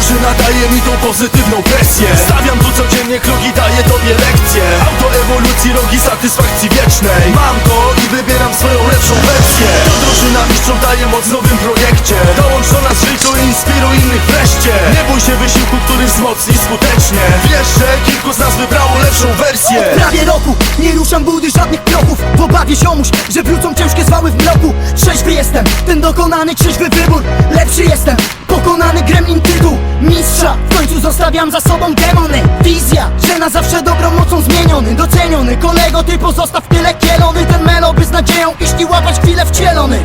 drużyna daje mi tą pozytywną presję. Stawiam tu codziennie kroki, daję tobie lekcje. Auto ewolucji, rogi satysfakcji wiecznej. Mam to i wybieram swoją lepszą wersję. To drużyna mistrzów daje moc w nowym projekcie. Dołącz do nas życiu i inspiruj innych wreszcie. Nie bój się wysiłku, który wzmocni skutecznie. Wiesz, że kilku z nas wybrało lepszą wersję. Prawie roku Nie ruszam budy żadnych kroków. W obawie ziomuś, że wrócą ciężkie zwały w mroku. Trzeźwy jestem, ten dokonany trzeźwy wybór. Lepszy jestem, pokonany gremlin tytuł Mistrza, w końcu zostawiam za sobą demony. Wizja, że na zawsze dobrą mocą zmieniony Doceniony, kolego ty pozostaw tyle kielony Ten melo by z nadzieją iść i łapać chwilę wcielony.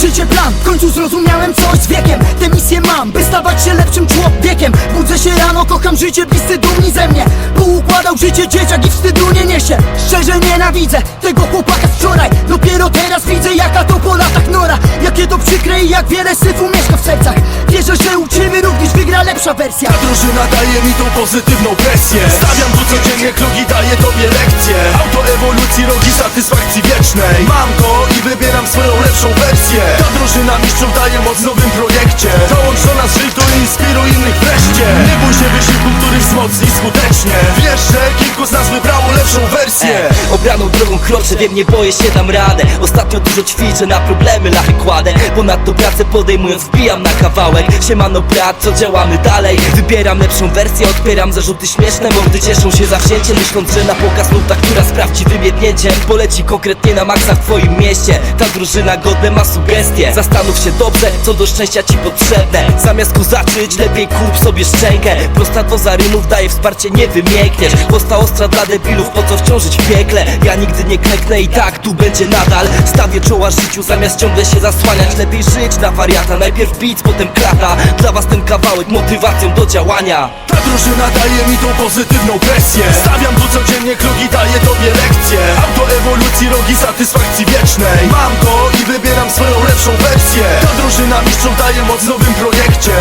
Życie plan, w końcu zrozumiałem coś z wiekiem. Tę misję mam, by stawać się lepszym człowiekiem. Budzę się rano, kocham życie, bliscy dumni ze mnie. Poukładał życie dzieciak i wstydu nie niesie. Szczerze nienawidzę tego chłopaka z wczoraj. Dopiero teraz widzę jaka to po latach nora. Jakie to przykre i jak wiele syfu mieszka w sercach. Wierzę, że lepsza wersja. Ta drużyna daje mi tą pozytywną presję. Stawiam tu codziennie kroki, daję tobie lekcje. Auto ewolucji, rogi satysfakcji wiecznej. Mam to i wybieram swoją lepszą wersję. Ta drużyna mistrzów daje moc w nowym projekcie. Dołącz do nas żyć, to inspiruj innych wreszcie. Nie bój się wysiłku, który wzmocni skutecznie. Wiesz, że kilku z nas wybrało lepszą wersję. E, Obraną drogą kroczę, wiem nie boję się, dam radę. Ostatnio dużo ćwiczę, na problemy lachy kładę. Ponadto pracę podejmując wbijam na kawałek. Siemano brat, co działamy dalej? Wybieram lepszą wersję, odpieram zarzuty śmieszne. Mordy cieszą się zawzięciem, myśląc, że na pokaz nuta, która z prawdziwym jednięciem Poleci konkretnie na maksa w twoim mieście. Ta drużyna godne ma sugestie. Zastanów się dobrze, co do szczęścia ci potrzebne. Zamiast kozaczyć, lepiej kup sobie szczękę. Prosta doza rymów daje wsparcie, nie wymiękniesz. Posta ostra dla debilów, po co wciążyć w piekle? Ja nigdy nie klęknę i tak tu będzie nadal. Stawię czoła życiu, zamiast ciągle się zasłaniać. Lepiej żyć na wariata, najpierw beat, potem klata Dla was ten kawałek motywacją do działania. Ta drużyna daje mi tą pozytywną presję. Stawiam tu codziennie kroki, daję tobie lekcje. Auto ewolucji, rogi satysfakcji wiecznej. Mam to i wybieram swoją lepszą wersję. Ta drużyna mistrzów daje moc w nowym projekcie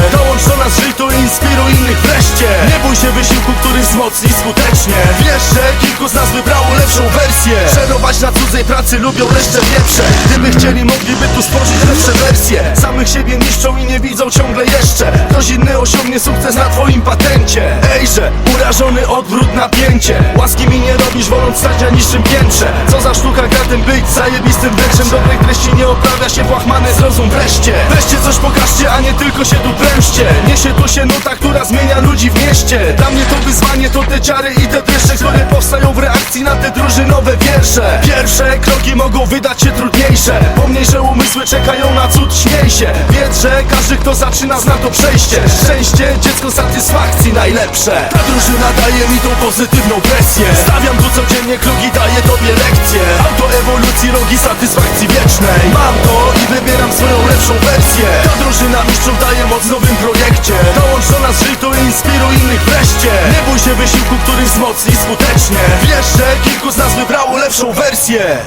kilku z nas wybrało lepszą wersję. Żerować na cudzej pracy lubią leszcze wieprze. Gdyby chcieli, mogliby tu stworzyć lepsze wersje. Samych siebie niszczą i nie widzą ciągle jeszcze. Ktoś inny osiągnie sukces na twoim patencie. Ejże, urażony odwrót napięcie. Łaski mi nie robisz, woląc stać na niższym piętrze. Co za sztuka gadem być zajebistym wręczem Dobrej treści nie oprawia się w łachmany zrozum wreszcie. Weźcie coś pokażcie, a nie tylko się tu prężcie Niesie tu się nuta, która zmienia ludzi w mieście. Dla mnie to wyzwanie, to te ciary i te dreszcze Które powstają te drużynowe wiersze. Pierwsze kroki mogą wydać się trudniejsze. Pomniejsze umysły czekają na cud, śmiej się. Wiedz, że każdy kto zaczyna zna to przejście. Szczęście, dziecko satysfakcji najlepsze. Ta drużyna daje mi tą pozytywną presję. Stawiam tu codziennie kroki, daję tobie lekcje. Auto ewolucji, rogi satysfakcji wiecznej. Mam to i wybieram swoją lepszą wersję. Ta drużyna mistrzów daje moc w nowym projekcie. Dołącz do nas, żyj tu i inspiruj innych wreszcie. Nie bój się wysiłku, który wzmocni skutecznie. Wiesz, że kilku z nas wybrało lepszą wersję